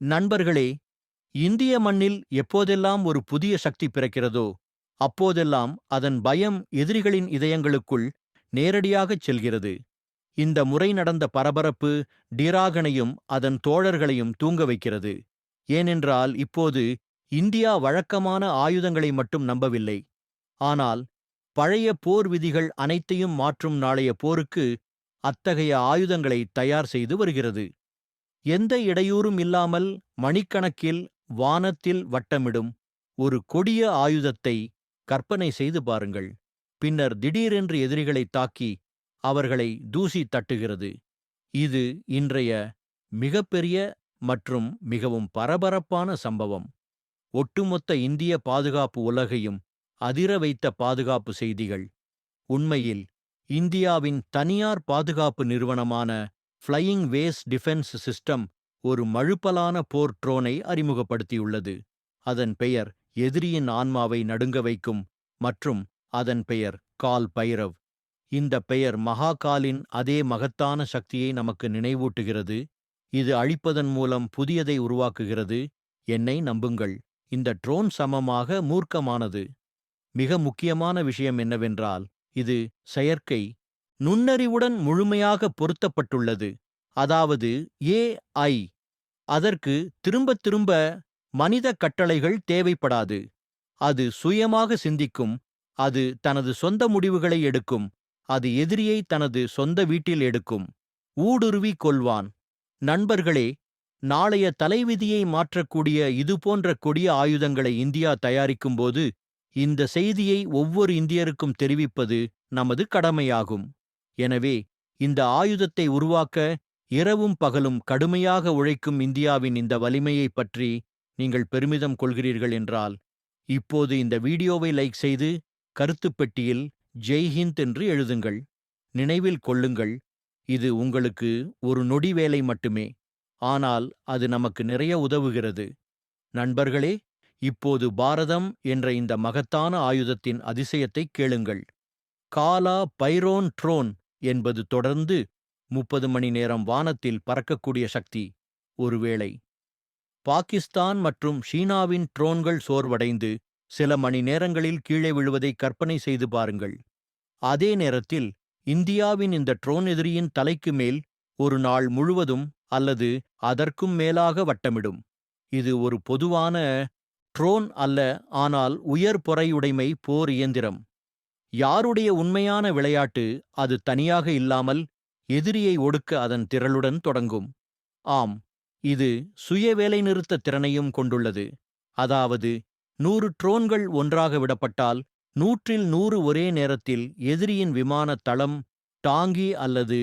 நண்பர்களே இந்திய மண்ணில் எப்போதெல்லாம் ஒரு புதிய சக்தி பிறக்கிறதோ அப்போதெல்லாம் அதன் பயம் எதிரிகளின் இதயங்களுக்குள் நேரடியாகச் செல்கிறது. இந்த முறை நடந்த பரபரப்பு டிராகனையும் அதன் தோழர்களையும் தூங்க வைக்கிறது. ஏனென்றால் இப்போது இந்தியா வழக்கமான ஆயுதங்களை மட்டும் நம்பவில்லை. ஆனால் பழைய போர் விதிகள் அனைத்தையும் மாற்றும் நாளைய போருக்கு அத்தகைய ஆயுதங்களை தயார் செய்து வருகிறது. எந்த இடையூறும் இல்லாமல் மணிக்கணக்கில் வானத்தில் வட்டமிடும் ஒரு கொடிய ஆயுதத்தை கற்பனை செய்து பாருங்கள். பின்னர் திடீரென்று எதிரிகளை தாக்கி அவர்களை தூசி தட்டுகிறது. இது இன்றைய மிகப்பெரிய மற்றும் மிகவும் பரபரப்பான சம்பவம். ஒட்டுமொத்த இந்திய பாதுகாப்பு உலகையும் அதிர வைத்த பாதுகாப்பு செய்திகள். உண்மையில் இந்தியாவின் தனியார் பாதுகாப்பு நிறுவனமான ஃப்ளையிங் வேஸ் டிஃபென்ஸ் சிஸ்டம் ஒரு மழுப்பலான போர் ட்ரோனை அறிமுகப்படுத்தியுள்ளது. அதன் பெயர் எதிரியின் ஆன்மாவை நடுங்க வைக்கும் மற்றும் அதன் பெயர் கால் பைரவ். இந்த பெயர் மகாகாலின் அதே மகத்தான சக்தியை நமக்கு நினைவூட்டுகிறது. இது அழிப்பதன் மூலம் புதியதை உருவாக்குகிறது. என்னை நம்புங்கள். இந்த ட்ரோன் சமமாக மூர்க்கமானது. மிக முக்கியமான விஷயம் என்னவென்றால் இது செயற்கை நுண்ணறிவுடன் முழுமையாக பொருத்தப்பட்டுள்ளது. அதாவது ஏஐ அதற்கு திரும்பத் திரும்ப மனித கட்டளைகள் தேவைப்படாது. அது சுயமாக சிந்திக்கும். அது தனது சொந்த முடிவுகளை எடுக்கும். அது எதிரியை தனது சொந்த வீட்டில் எடுக்கும். ஊடுருவி கொள்வான். நண்பர்களே நாளைய தலைவிதியை மாற்றக்கூடிய இதுபோன்ற கொடிய ஆயுதங்களை இந்தியா தயாரிக்கும்போது இந்த செய்தியை ஒவ்வொரு இந்தியருக்கும் தெரிவிப்பது நமது கடமையாகும். எனவே இந்த ஆயுதத்தை உருவாக்க இரவும் பகலும் கடுமையாக உழைக்கும் இந்தியாவின் இந்த வலிமையைப் பற்றி நீங்கள் பெருமிதம் கொள்கிறீர்கள் என்றால் இப்போது இந்த வீடியோவை லைக் செய்து கருத்துப் பெட்டியில் ஜெய்ஹிந்த் என்று எழுதுங்கள். நினைவில் கொள்ளுங்கள் இது உங்களுக்கு ஒரு நொடி வேலை மட்டுமே. ஆனால் அது நமக்கு நிறைய உதவுகிறது. நண்பர்களே இப்போது பாரதம் என்ற இந்த மகத்தான ஆயுதத்தின் அதிசயத்தை கேளுங்கள். காலா பைரோன் ட்ரோன் என்பது தொடர்ந்து முப்பது மணி நேரம் வானத்தில் பறக்கக்கூடிய சக்தி. ஒருவேளை பாகிஸ்தான் மற்றும் சீனாவின் ட்ரோன்கள் சோர்வடைந்து சில மணி நேரங்களில் கீழே விழுவதை கற்பனை செய்து பாருங்கள். அதே நேரத்தில் இந்தியாவின் இந்த ட்ரோன் எதிரியின் தலைக்கு மேல் ஒரு நாள் முழுவதும் அல்லது அதற்கும் மேலாக வட்டமிடும். இது ஒரு பொதுவான ட்ரோன் அல்ல ஆனால் உயர் பொறையுடைமை போர் இயந்திரம். யாருடைய உண்மையான விளையாட்டு அது தனியாக இல்லாமல் எதிரியை ஒடுக்க அதன் திரளுடன் தொடங்கும். ஆம் இது சுய வேலைநிறுத்த திறனையும் கொண்டுள்ளது. அதாவது நூறு ட்ரோன்கள் ஒன்றாக விடப்பட்டால் நூற்றில் நூறு ஒரே நேரத்தில் எதிரியின் விமான தளம் டாங்கி அல்லது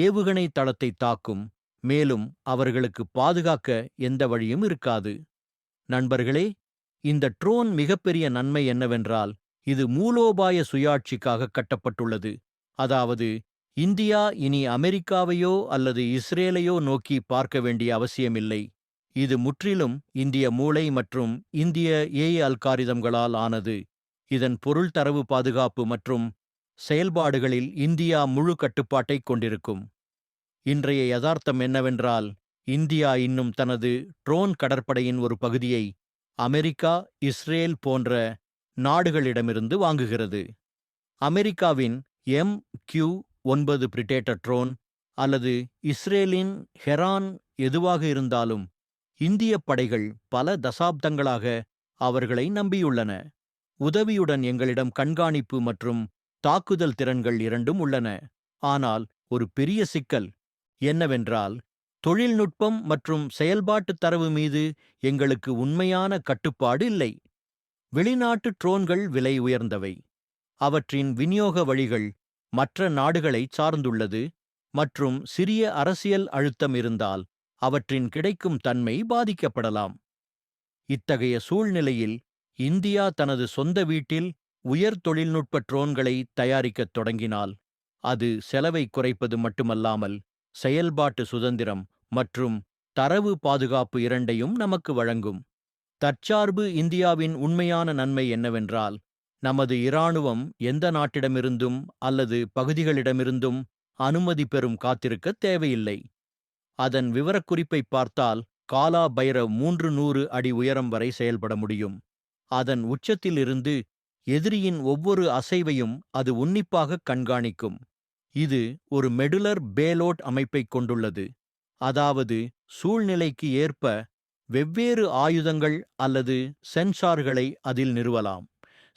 ஏவுகணை தளத்தை தாக்கும். மேலும் அவர்களுக்கு பாதுகாக்க எந்த வழியும் இருக்காது. நண்பர்களே இந்த ட்ரோன் மிகப்பெரிய நன்மை என்னவென்றால் இது மூலோபாய சுயாட்சிக்காக கட்டப்பட்டுள்ளது. அதாவது இந்தியா இனி அமெரிக்காவையோ அல்லது இஸ்ரேலையோ நோக்கி பார்க்க வேண்டிய அவசியமில்லை. இது முற்றிலும் இந்திய மூளை மற்றும் இந்திய ஏஐ அல்காரிதம்களால் ஆனது. இதன் பொருள் தரவு பாதுகாப்பு மற்றும் செயல்பாடுகளில் இந்தியா முழு கட்டுப்பாட்டைக் கொண்டிருக்கும். இன்றைய யதார்த்தம் என்னவென்றால் இந்தியா இன்னும் தனது ட்ரோன் கடற்படையின் ஒரு பகுதியை அமெரிக்கா இஸ்ரேல் போன்ற நாடுகளிடமிருந்து வாங்குகிறது. அமெரிக்காவின் எம் கியூ ஒன்பது பிரிட்டேட்டர் ட்ரோன் அல்லது இஸ்ரேலின் ஹெரான் எதுவாக இருந்தாலும் இந்திய படைகள் பல தசாப்தங்களாக அவர்களை நம்பியுள்ளன. உதவியுடன் எங்களிடம் கண்காணிப்பு மற்றும் தாக்குதல் திறன்கள் இரண்டும் உள்ளன. ஆனால் ஒரு பெரிய சிக்கல் என்னவென்றால் தொழில்நுட்பம் மற்றும் செயல்பாட்டுத் தரவு மீது எங்களுக்கு உண்மையான கட்டுப்பாடு இல்லை. வெளிநாட்டு ட்ரோன்கள் விலை உயர்ந்தவை. அவற்றின் விநியோக வழிகள் மற்ற நாடுகளைச் சார்ந்துள்ளது மற்றும் சிறிய அரசியல் அழுத்தம் இருந்தால் அவற்றின் கிடைக்கும் தன்மை பாதிக்கப்படலாம். இத்தகைய சூழ்நிலையில் இந்தியா தனது சொந்த வீட்டில் உயர் தொழில்நுட்ப ட்ரோன்களை தயாரிக்கத் தொடங்கினால் அது செலவை குறைப்பது மட்டுமல்லாமல் செயல்பாட்டு சுதந்திரம் மற்றும் தரவு பாதுகாப்பு இரண்டையும் நமக்கு வழங்கும். தற்சார்பு இந்தியாவின் உண்மையான நன்மை என்னவென்றால் நமது இராணுவம் எந்த நாட்டிடமிருந்தும் அல்லது பகுதிகளிடமிருந்தும் அனுமதி பெறும் காத்திருக்க தேவையில்லை. அதன் விவரக்குறிப்பை பார்த்தால் காலா பைரவ் மூன்று நூறு அடி உயரம் வரை செயல்பட முடியும். அதன் உச்சத்திலிருந்து எதிரியின் ஒவ்வொரு அசைவையும் அது உன்னிப்பாக கண்காணிக்கும். இது ஒரு மெடுலர் பேலோட் அமைப்பைக் கொண்டுள்ளது. அதாவது சூழ்நிலைக்கு ஏற்ப வெவ்வேறு ஆயுதங்கள் அல்லது சென்சார்களை அதில் நிறுவலாம்.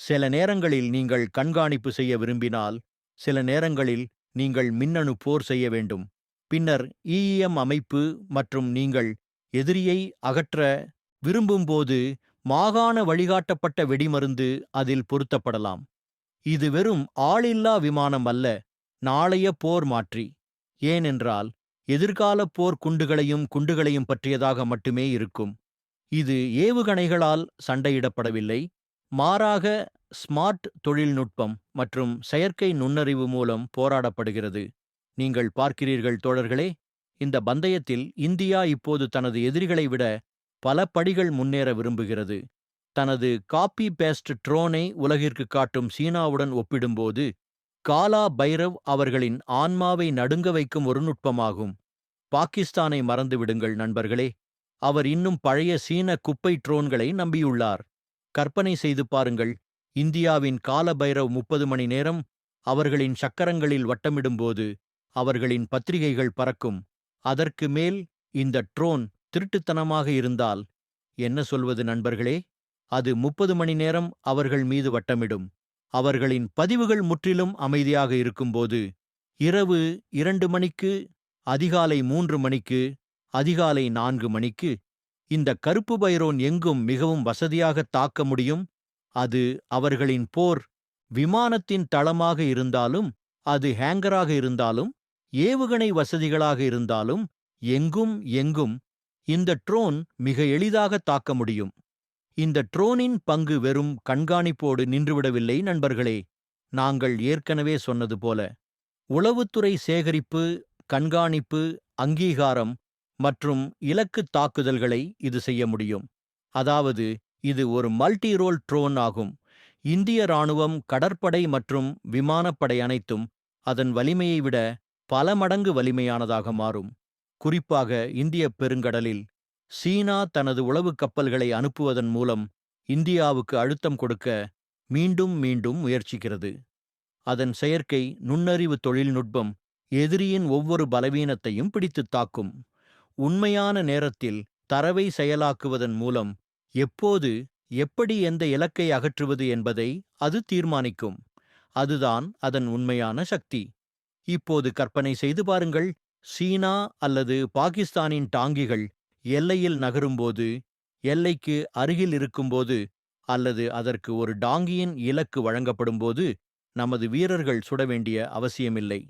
சில நேரங்களில் நீங்கள் கண்காணிப்பு செய்ய விரும்பினால் சில நேரங்களில் நீங்கள் மின்னணு போர் செய்ய வேண்டும். பின்னர் இஇஎம் அமைப்பு மற்றும் நீங்கள் எதிரியை அகற்ற விரும்பும்போது மாகாண வழிகாட்டப்பட்ட வெடிமருந்து அதில் பொருத்தப்படலாம். இது வெறும் ஆளில்லா விமானம் அல்ல நாளைய போர் மாற்றி. ஏனென்றால் எதிர்கால போர் குண்டுகளையும் குண்டுகளையும் பற்றியதாக மட்டுமே இருக்கும். இது ஏவுகணைகளால் சண்டையிடப்படவில்லை. மாறாக ஸ்மார்ட் தொழில்நுட்பம் மற்றும் செயற்கை நுண்ணறிவு மூலம் போராடப்படுகிறது. நீங்கள் பார்க்கிறீர்கள் தோழர்களே இந்த பந்தயத்தில் இந்தியா இப்போது தனது எதிரிகளை விட பல படிகள் முன்னேற விரும்புகிறது. தனது காப்பி பேஸ்ட் ட்ரோனை உலகிற்கு காட்டும் சீனாவுடன் ஒப்பிடும்போது காலா பைரவ் அவர்களின் ஆன்மாவை நடுங்க வைக்கும் ஒரு நுட்பமாகும். பாகிஸ்தானை மறந்துவிடுங்கள் நண்பர்களே. அவர் இன்னும் பழைய சீன குப்பை ட்ரோன்களை நம்பியுள்ளார். கற்பனை செய்து பாருங்கள் இந்தியாவின் கால பைரவ் முப்பது மணி நேரம் அவர்களின் சக்கரங்களில் வட்டமிடும்போது அவர்களின் பத்திரிகைகள் பறக்கும். அதற்கு மேல் இந்த ட்ரோன் திருட்டுத்தனமாக இருந்தால் என்ன சொல்வது நண்பர்களே? அது முப்பது மணி நேரம் அவர்கள் மீது வட்டமிடும். அவர்களின் பதிவுகள் முற்றிலும் அமைதியாக இருக்கும்போது இரவு இரண்டு மணிக்கு அதிகாலை மூன்று மணிக்கு அதிகாலை நான்கு மணிக்கு இந்த கருப்பு பைரோன் எங்கும் மிகவும் வசதியாக தாக்க முடியும். அது அவர்களின் போர் விமானத்தின் தளமாக இருந்தாலும் அது ஹேங்கராக இருந்தாலும் ஏவுகணை வசதிகளாக இருந்தாலும் எங்கும் எங்கும் இந்த ட்ரோன் மிக எளிதாக தாக்க முடியும். இந்த ட்ரோனின் பங்கு வெறும் கண்காணிப்போடு நின்றுவிடவில்லை நண்பர்களே. நாங்கள் ஏற்கனவே சொன்னது போல. உளவுத்துறை சேகரிப்பு கண்காணிப்பு அங்கீகாரம் மற்றும் இலக்கு தாக்குதல்களை இது செய்ய முடியும். அதாவது இது ஒரு மல்டி ரோல் ட்ரோன் ஆகும். இந்திய ராணுவம் கடற்படை மற்றும் விமானப்படை அனைத்தும் அதன் வலிமையை விட பல மடங்கு வலிமையானதாக மாறும். குறிப்பாக இந்திய பெருங்கடலில். சீனா தனது உளவு கப்பல்களை அனுப்புவதன் மூலம் இந்தியாவுக்கு அழுத்தம் கொடுக்க மீண்டும் மீண்டும் முயற்சிக்கிறது. அதன் செயற்கை நுண்ணறிவு தொழில்நுட்பம் எதிரியின் ஒவ்வொரு பலவீனத்தையும் பிடித்துத் தாக்கும். உண்மையான நேரத்தில் தரவை செயலாக்குவதன் மூலம் எப்போது எப்படி எந்த இலக்கை அகற்றுவது என்பதை அது தீர்மானிக்கும். அதுதான் அதன் உண்மையான சக்தி. இப்போது கற்பனை செய்து பாருங்கள் சீனா அல்லது பாகிஸ்தானின் டாங்கிகள் எல்லையில் நகரும்போது எல்லைக்கு அருகில் இருக்கும்போது அல்லது அதற்கு ஒரு டாங்கியின் இலக்கு வழங்கப்படும்போது நமது வீரர்கள் சுட வேண்டிய அவசியமில்லை.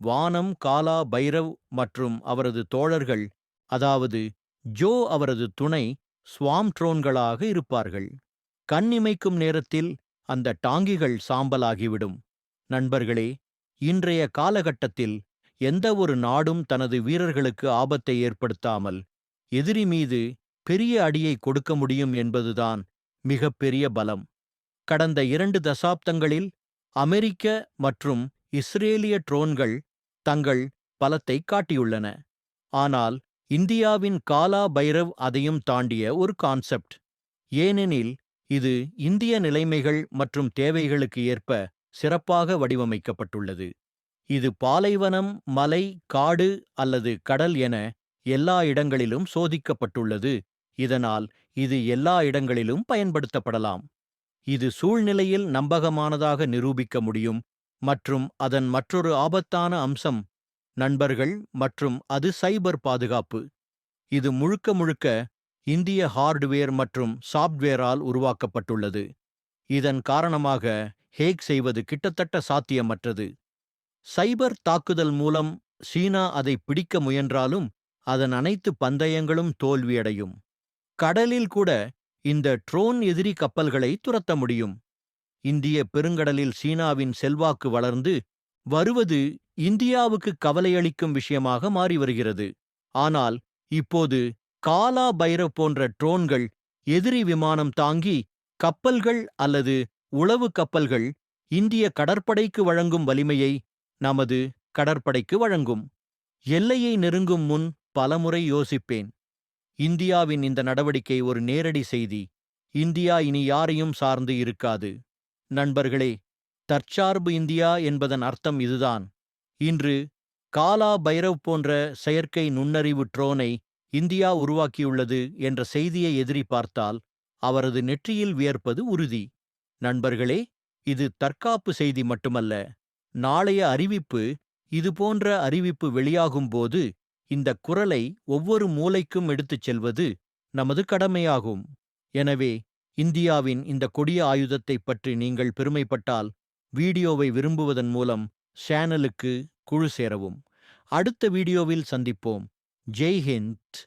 வானம் காலா பைரவ் மற்றும் அவரது தோழர்கள் அதாவது ஜோ அவரது துணை ஸ்வாம் ட்ரோன்களாக இருப்பார்கள். கண்ணிமைக்கும் நேரத்தில் அந்த டாங்கிகள் சாம்பலாகிவிடும். நண்பர்களே இன்றைய காலகட்டத்தில் எந்த ஒரு நாடும் தனது வீரர்களுக்கு ஆபத்தை ஏற்படுத்தாமல் எதிரி மீது பெரிய அடியை கொடுக்க முடியும் என்பதுதான் மிகப்பெரிய பலம். கடந்த இரண்டு தசாப்தங்களில் அமெரிக்க மற்றும் இஸ்ரேலிய ட்ரோன்கள் தங்கள் பலத்தை காட்டியுள்ளன. ஆனால் இந்தியாவின் காலா பைரவ் அதையும் தாண்டிய ஒரு கான்செப்ட். ஏனெனில் இது இந்திய நிலைமைகள் மற்றும் தேவைகளுக்கு ஏற்ப சிறப்பாக வடிவமைக்கப்பட்டுள்ளது. இது பாலைவனம் மலை காடு அல்லது கடல் என எல்லா இடங்களிலும் சோதிக்கப்பட்டுள்ளது. இதனால் இது எல்லா இடங்களிலும் பயன்படுத்தப்படலாம். இது சூழ்நிலையில் நம்பகமானதாக நிரூபிக்க முடியும். மற்றும் அதன் மற்றொரு ஆபத்தான அம்சம் நண்பர்கள் மற்றும் அது சைபர் பாதுகாப்பு. இது முழுக்க முழுக்க இந்திய ஹார்ட்வேர் மற்றும் சாப்ட்வேரால் உருவாக்கப்பட்டுள்ளது. இதன் காரணமாக ஹேக் செய்வது கிட்டத்தட்ட சாத்தியமற்றது. சைபர் தாக்குதல் மூலம் சீனா அதை பிடிக்க முயன்றாலும் அதன் அனைத்து பந்தயங்களும் தோல்வியடையும். கடலில் கூட இந்த ட்ரோன் எதிரி கப்பல்களை துரத்த முடியும். இந்திய பெருங்கடலில் சீனாவின் செல்வாக்கு வளர்ந்து வருவது இந்தியாவுக்கு கவலையளிக்கும் விஷயமாக மாறி வருகிறது. ஆனால் இப்போது காலா பைரவ் போன்ற ட்ரோன்கள் எதிரி விமானம் தாங்கி கப்பல்கள் அல்லது உளவு கப்பல்கள் இந்திய கடற்படைக்கு வழங்கும் வலிமையை நமது கடற்படைக்கு வழங்கும். எல்லையை நெருங்கும் முன் பலமுறை யோசிப்பேன். இந்தியாவின் இந்த நடவடிக்கை ஒரு நேரடி செய்தி. இந்தியா இனி யாரையும் சார்ந்து இருக்காது. நண்பர்களே தற்சார்பு இந்தியா என்பதன் அர்த்தம் இதுதான். இன்று காலா பைரவ் போன்ற செயற்கை நுண்ணறிவு ட்ரோனை இந்தியா உருவாக்கியுள்ளது என்ற செய்தியை எதிரி பார்த்தால் அவரது நெற்றியில் வியர்ப்பது உறுதி. நண்பர்களே இது தற்காப்பு செய்தி மட்டுமல்ல. நாளைய அறிவிப்பு இது போன்ற அறிவிப்பு வெளியாகும்போது இந்த குரலை ஒவ்வொரு மூலைக்கும் எடுத்துச் செல்வது நமது கடமையாகும். எனவே இந்தியாவின் இந்த கொடிய ஆயுதத்தைப் பற்றி நீங்கள் பெருமைப்பட்டால் வீடியோவை விரும்புவதன் மூலம் சேனலுக்கு குழு சேரவும். அடுத்த வீடியோவில் சந்திப்போம். ஜெய் ஹிந்த்.